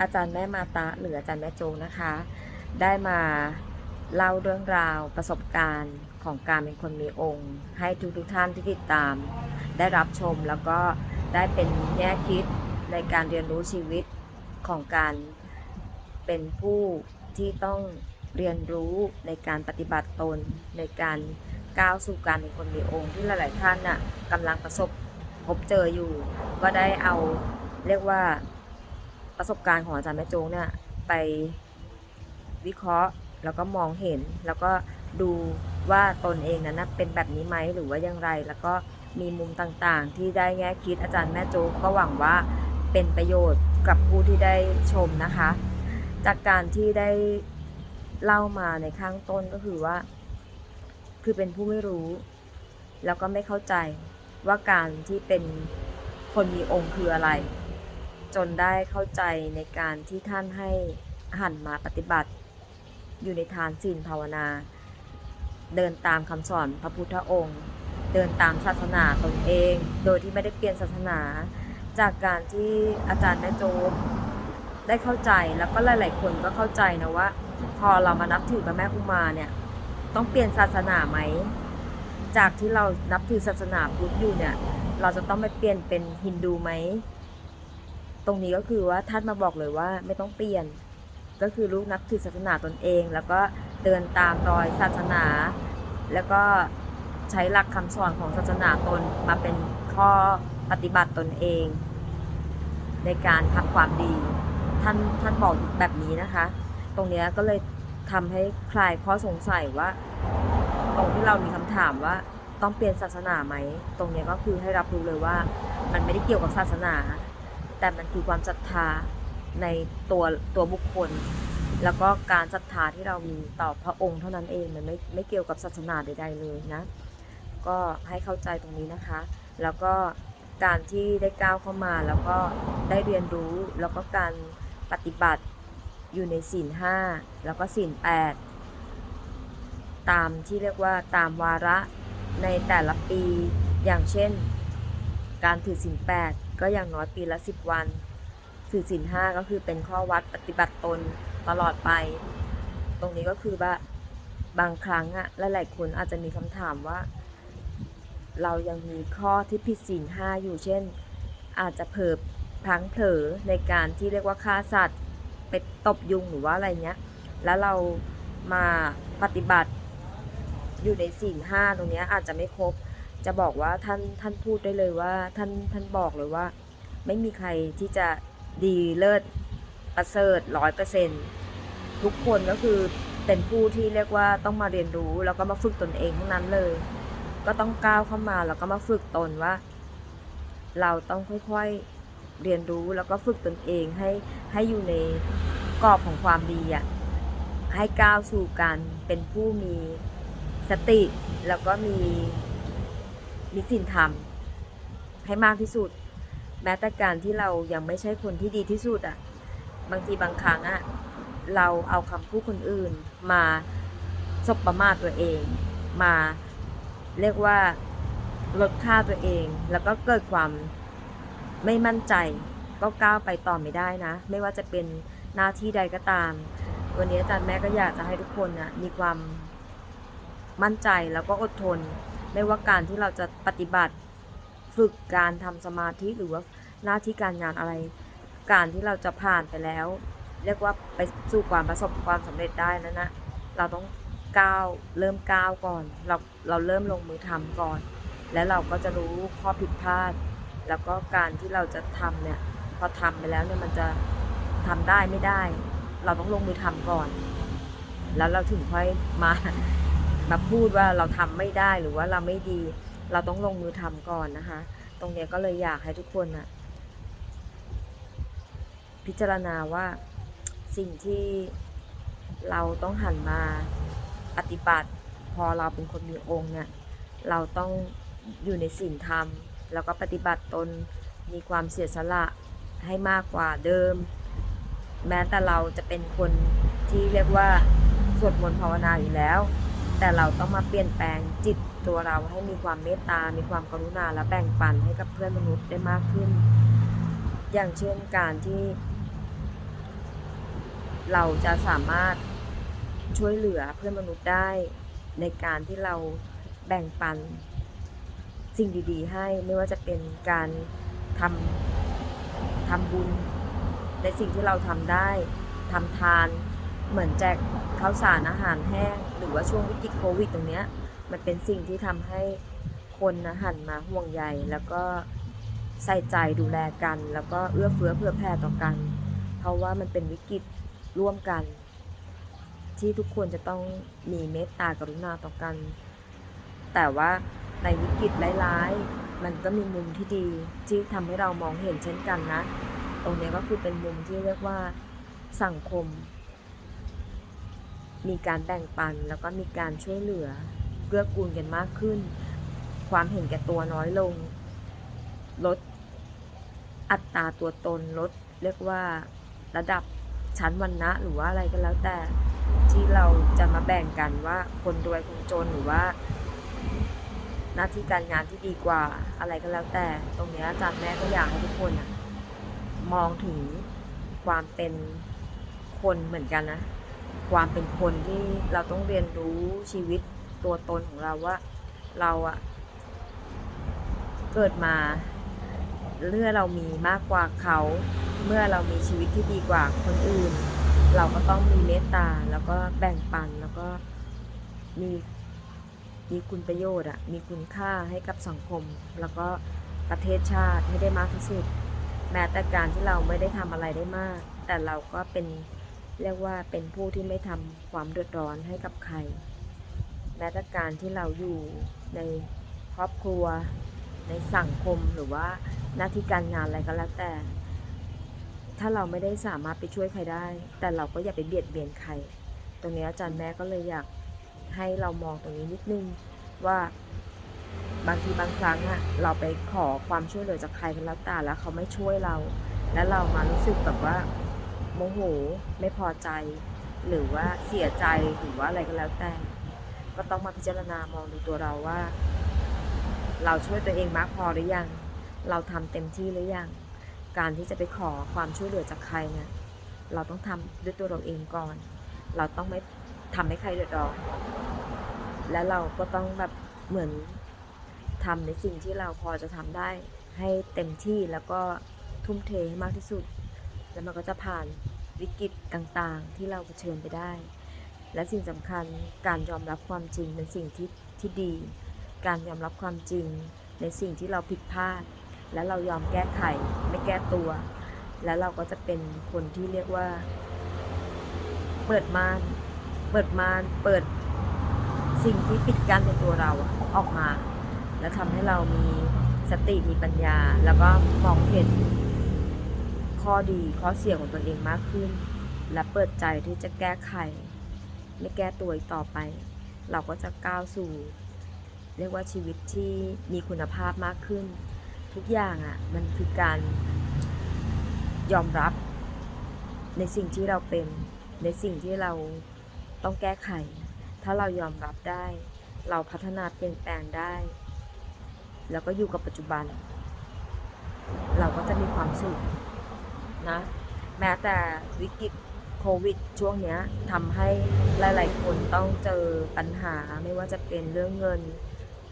อาจารย์แม่มาตะหรืออาจารย์แม่โจนะคะ ได้มาเล่าเรื่องราวประสบการณ์ของการเป็นคนมีองค์ ให้ทุกทุกท่านที่ติดตาม ได้รับชมแล้วก็ได้เป็นแง่คิดในการเรียนรู้ชีวิตของการเป็นผู้ที่ต้องเรียนรู้ในการปฏิบัติตน ในการก้าวสู่การเป็นคนมีองค์ที่หลาย ๆ ท่านน่ะกำลังประสบพบเจออยู่ ก็ได้เอาเรียกว่า ประสบการณ์ของอาจารย์แม่โจงเนี่ยไปวิเคราะห์แล้วก็มองเห็น แล้วก็ดูว่าตนเองนั้นนะเป็นแบบนี้ไหมหรือว่าอย่างไร แล้วก็มีมุมต่างๆ ที่ได้แง่คิดอาจารย์แม่โจกก็หวังว่าเป็นประโยชน์กับผู้ที่ได้ชมนะคะ จากการที่ได้เล่ามาในข้างต้นก็คือว่า คือเป็นผู้ไม่รู้ แล้วก็ไม่เข้าใจว่าการที่เป็นคนมีองค์คืออะไร จนได้เข้าใจในการที่ท่านให้หันมาปฏิบัติ อยู่ในทานศีลภาวนา เดินตามคำสอนพระพุทธองค์ เดินตามศาสนาตนเอง โดยที่ไม่ได้เปลี่ยนศาสนา จากการที่อาจารย์แม่โจมได้เข้าใจแล้วก็หลาย ๆ คนก็เข้าใจนะว่า พอเรามานับถือพระแม่อุมาเนี่ยต้องเปลี่ยนศาสนาไหม จากที่เรานับถือศาสนาพุทธอยู่เนี่ย เราจะต้องไปเปลี่ยนเป็นฮินดูไหม ตรงนี้ก็คือว่าท่านมาบอกเลยว่าไม่ต้องเปลี่ยน ก็คือลูกนับถือศาสนาตนเอง แล้วก็เดินตามรอยศาสนา แล้วก็ใช้หลักคำสอนของศาสนาตนมาเป็นข้อปฏิบัติตนเอง ในการทำความดีท่านท่านบอกแบบนี้นะคะ ตรงเนี้ยก็เลยทำให้คลายข้อสงสัยว่า ตรงที่เรามีคำถามว่าต้องเปลี่ยนศาสนาไหม ตรงเนี้ยก็คือให้รับรู้เลยว่ามันไม่ได้เกี่ยวกับศาสนา แต่มันคือความศรัทธาในตัวตัวบุคคล แล้วก็การศรัทธาที่เรามีต่อพระองค์เท่านั้นเองมันไม่ไม่เกี่ยวกับศาสนาใดๆเลยนะ ก็ให้เข้าใจตรงนี้นะคะ แล้วก็การที่ได้ก้าวเข้ามาแล้วก็ได้เรียนรู้แล้วก็การปฏิบัติอยู่ในศีลห้าแล้วก็ศีลแปดตามที่เรียกว่าตามวาระในแต่ละปีอย่างเช่น การถือศีลแปดก็อย่างน้อยปีละสิบวัน ถือศีลห้าก็คือเป็นข้อวัดปฏิบัติตนตลอดไป ตรงนี้ก็คือว่าบางครั้งอะหลายๆคนอาจจะมีคำถามว่า เรายังมีข้อที่ผิดศีลห้าอยู่เช่น อาจจะเผลอพลังเผลอในการที่เรียกว่าฆ่าสัตว์ไปตบยุงหรือว่าอะไรเงี้ย แล้วเรามาปฏิบัติอยู่ในศีลห้าตรงนี้อาจจะไม่ครบ จะบอกว่าท่านท่านพูดได้เลยว่าท่านท่านบอกเลยว่า ไม่มีใครที่จะดีเลิศประเสริฐร้อยเปอร์เซ็นทุกคนก็คือเป็นผู้ที่เรียกว่าต้องมาเรียนรู้แล้วก็มาฝึกตนเองทั้งนั้นเลย ก็ต้องก้าวเข้ามาแล้วก็มาฝึกตนว่า เราต้องค่อยๆเรียนรู้แล้วก็ฝึกตนเองให้ให้อยู่ในกรอบของความดีอะให้ก้าวสู่การเป็นผู้มีสติแล้วก็มี มีศีลธรรมให้มากที่สุด แม้แต่การที่เรายังไม่ใช่คนที่ดีที่สุดอะบางทีบางครั้งอะเราเอาคำพูดคนอื่นมาสบประมาทตัวเอง มาเรียกว่าลดค่าตัวเอง แล้วก็เกิดความไม่มั่นใจ ก็ก้าวไปต่อไม่ได้นะ ไม่ว่าจะเป็นหน้าที่ใดก็ตาม วันนี้อาจารย์แม่ก็อยากจะให้ทุกคนนะมีความมั่นใจแล้วก็อดทน ไม่ว่าการที่เราจะปฏิบัติฝึกการทำสมาธิหรือว่าหน้าที่การงานอะไร การที่เราจะผ่านไปแล้ว เรียกว่าไปสู่ความประสบความสำเร็จได้นั้นนะเราต้องก้าวเริ่มก้าวก่อน เราเราเริ่มลงมือทำก่อน แล้วเราก็จะรู้ข้อผิดพลาด แล้วก็การที่เราจะทำเนี่ยพอทำไปแล้วเนี่ยมันจะทำได้ไม่ได้ เราต้องลงมือทำก่อน แล้วเราถึงค่อยมา มาพูดว่าเราทำไม่ได้หรือว่าเราไม่ดี เราต้องลงมือทำก่อนนะคะ ตรงเนี้ยก็เลยอยากให้ทุกคนนะพิจารณาว่าสิ่งที่เราต้องหันมาปฏิบัติ พอเราเป็นคนมีองค์เนี่ยเราต้องอยู่ในศีลธรรม แล้วก็ปฏิบัติตนมีความเสียสละให้มากกว่าเดิม แม้แต่เราจะเป็นคนที่เรียกว่าสวดมนต์ภาวนาอยู่แล้ว แต่เราต้องมาเปลี่ยนแปลงจิตตัวเราให้มีความเมตตา มีความกรุณาและแบ่งปันให้กับเพื่อนมนุษย์ได้มากขึ้น อย่างเช่นการที่ เราจะสามารถช่วยเหลือเพื่อนมนุษย์ได้ ในการที่เราแบ่งปันสิ่งดี ๆ ให้ไม่ว่าจะเป็นการทำทำบุญ ในสิ่งที่เราทำได้ทำทาน เหมือนแจกข้าวสารอาหารแห้ง หรือว่าช่วงวิกฤตโควิดตรงเนี้ยมันเป็นสิ่งที่ทำให้คนนะหันมาห่วงใยแล้วก็ใส่ใจดูแลกัน แล้วก็เอื้อเฟื้อเผื่อแผ่ต่อกัน เพราะว่ามันเป็นวิกฤตร่วมกัน ที่ทุกคนจะต้องมีเมตตากรุณาต่อกัน แต่ว่าในวิกฤตร้ายๆ มันก็มีมุมที่ดีที่ทำให้เรามองเห็นเช่นกันนะ ตรงนี้ก็คือเป็นมุมที่เรียกว่าสังคม มีการแบ่งปันแล้วก็มีการช่วยเหลือเกื้อกูลกันมากขึ้น ความเห็นแก่ตัวน้อยลง ลดอัตราตัวตนลดเรียกว่าระดับชั้นวรรณะหรือว่าอะไรก็แล้วแต่ที่เราจะมาแบ่งกันว่าคนรวยคนจนหรือว่า หน้าที่การงานที่ดีกว่าอะไรก็แล้วแต่ ตรงนี้อาจารย์แม่ก็อยากให้ทุกคนมองถึงความเป็นคนเหมือนกันนะ ความเป็นคนที่เราต้องเรียนรู้ชีวิตตัวตนของเราว่าเราอะเกิดมาเมื่อเรามีมากกว่าเขา เมื่อเรามีชีวิตที่ดีกว่าคนอื่น เราก็ต้องมีเมตตาแล้วก็แบ่งปันแล้วก็มีมีคุณประโยชน์อะมีคุณค่าให้กับสังคม แล้วก็ประเทศชาติให้ได้มากที่สุด แม้แต่การที่เราไม่ได้ทำอะไรได้มาก แต่เราก็เป็น เรียกว่าเป็นผู้ที่ไม่ทำความเดือดร้อนให้กับใครแม้แต่การที่เราอยู่ในครอบครัว ในสังคมหรือว่าหน้าที่การงานอะไรก็แล้วแต่ ถ้าเราไม่ได้สามารถไปช่วยใครได้ แต่เราก็อย่าไปเบียดเบียนใคร ตรงนี้อาจารย์แม่ก็เลยอยากให้เรามองตรงนี้นิดนึงว่าบางทีบางครั้งอะเราไปขอความช่วยเหลือจากใครกันแล้วแต่แล้วเขาไม่ช่วยเรา แล้วเรามารู้สึกแบบว่า โมโห ไม่พอใจ หรือว่าเสียใจหรือว่าอะไรก็แล้วแต่ ก็ต้องมาพิจารณามองดูตัวเราว่า เราช่วยตัวเองมากพอหรือยัง เราทำเต็มที่หรือยัง การที่จะไปขอความช่วยเหลือจากใครเนี่ยเราต้องทำด้วยตัวเราเองก่อน เราต้องไม่ทำให้ใครเดือดร้อนและเราก็ต้องแบบเหมือนทำในสิ่งที่เราพอจะทำได้ให้เต็มที่แล้วก็ทุ่มเทให้มากที่สุด แล้วมันก็จะผ่านวิกฤตต่างๆ ที่เราเผชิญไปได้ และสิ่งสำคัญการยอมรับความจริงเป็นสิ่งที่ที่ดี การยอมรับความจริงในสิ่งที่เราผิดพลาด และเรายอมแก้ไขไม่แก้ตัว แล้วเราก็จะเป็นคนที่เรียกว่า เปิดม่านเปิดม่านเปิดสิ่งที่ปิดกั้นในตัวเราอออกมา แล้วทำให้เรามีสติมีปัญญา แล้วก็มองเห็น ข้อดีข้อเสียของตัวเองมากขึ้น และเปิดใจที่จะแก้ไขไม่แก้ตัวอีกต่อไป เราก็จะก้าวสู่ เรียกว่าชีวิตที่มีคุณภาพมากขึ้น ทุกอย่างอะ่ะมันคือการยอมรับในสิ่งที่เราเป็นในสิ่งที่เราต้องแก้ไข ถ้าเรายอมรับได้ เราพัฒนาเปลี่ยนแปลงได้ แล้วก็อยู่กับปัจจุบัน เราก็จะมีความสุข นะแม้แต่วิกฤตโควิดช่วงนี้ทำให้หลาย ๆ คนต้องเจอปัญหาไม่ว่าจะเป็นเรื่องเงิน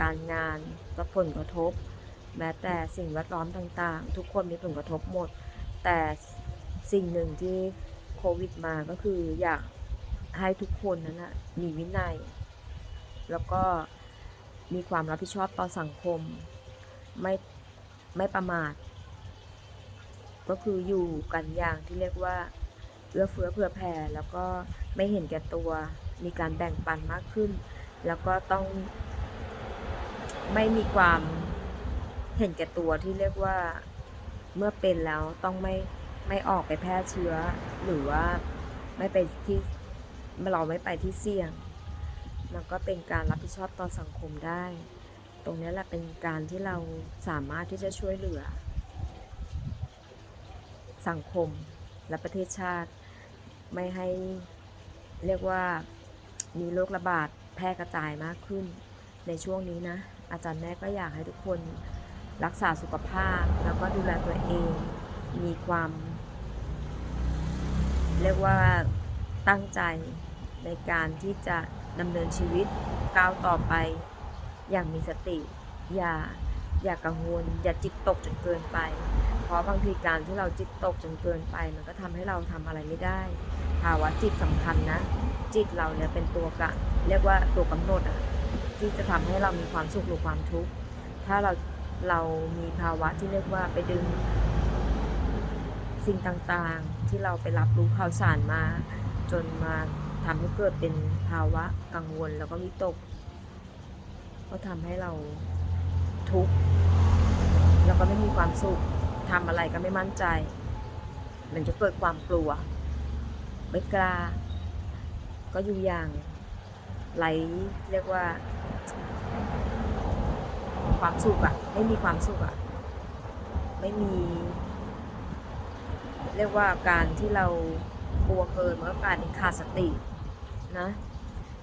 การงานก็ผลกระทบ แม้แต่สิ่งแวดล้อมต่าง ๆ ทุกคนมีผลกระทบหมด แต่สิ่งหนึ่งที่โควิดมาก็คืออยากให้ทุกคนนั้นนะมีวินัย แล้วก็มีความรับผิดชอบต่อสังคม ไม่ไม่ประมาท ก็คืออยู่กันอย่างที่เรียกว่าเอื้อเฟื้อเผื่อแผ่แล้วก็ไม่เห็นแก่ตัวมีการแบ่งปันมากขึ้น แล้วก็ต้องไม่มีความเห็นแก่ตัวที่เรียกว่าเมื่อเป็นแล้วต้องไม่ไม่ออกไปแพร่เชื้อ หรือว่าไม่ไปที่เราไม่ไปที่เสี่ยง มันก็เป็นการรับผิดชอบต่อสังคมได้ ตรงนี้แหละเป็นการที่เราสามารถที่จะช่วยเหลือ สังคมและประเทศชาติ ไม่ให้เรียกว่ามีโรคระบาดแพร่กระจายมากขึ้น ในช่วงนี้นะ อาจารย์แม่ก็อยากให้ทุกคนรักษาสุขภาพ แล้วก็ดูแลตัวเอง มีความ เรียกว่าตั้งใจในการที่จะดำเนินชีวิตก้าวต่อไปอย่างมีสติ อย่า อย่ากังวล อย่าจิตตกจนเกินไป เพราะบางทีการที่เราจิตตกจนเกินไป มันก็ทำให้เราทำอะไรไม่ได้ ภาวะจิตสำคัญนะ จิตเราเนี่ยเป็นตัวกะเรียกว่าตัวกำหนดอะที่จะทำให้เรามีความสุขหรือความทุกข์ ถ้าเราเรามีภาวะที่เรียกว่าไปดึง สิ่งต่างๆที่เราไปรับรู้ข่าวสารมา จนมาทำให้เกิดเป็นภาวะกังวลแล้วก็วิตก ก็ทำให้เรา ทุกข์แล้วก็ไม่มีความสุขทำอะไรก็ไม่มั่นใจ มันจะเกิดความกลัว ไม่กล้า ก็อยู่อย่างไรเรียกว่า ความสุขอะไม่มีความสุขอะไม่มี เรียกว่าการที่เรากลัวเกินมันก็กลายเป็นขาดสตินะ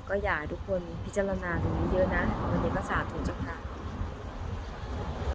ก็อยากทุกคนพิจารณาตรงนี้เยอะนะวันนี้ก็ใส่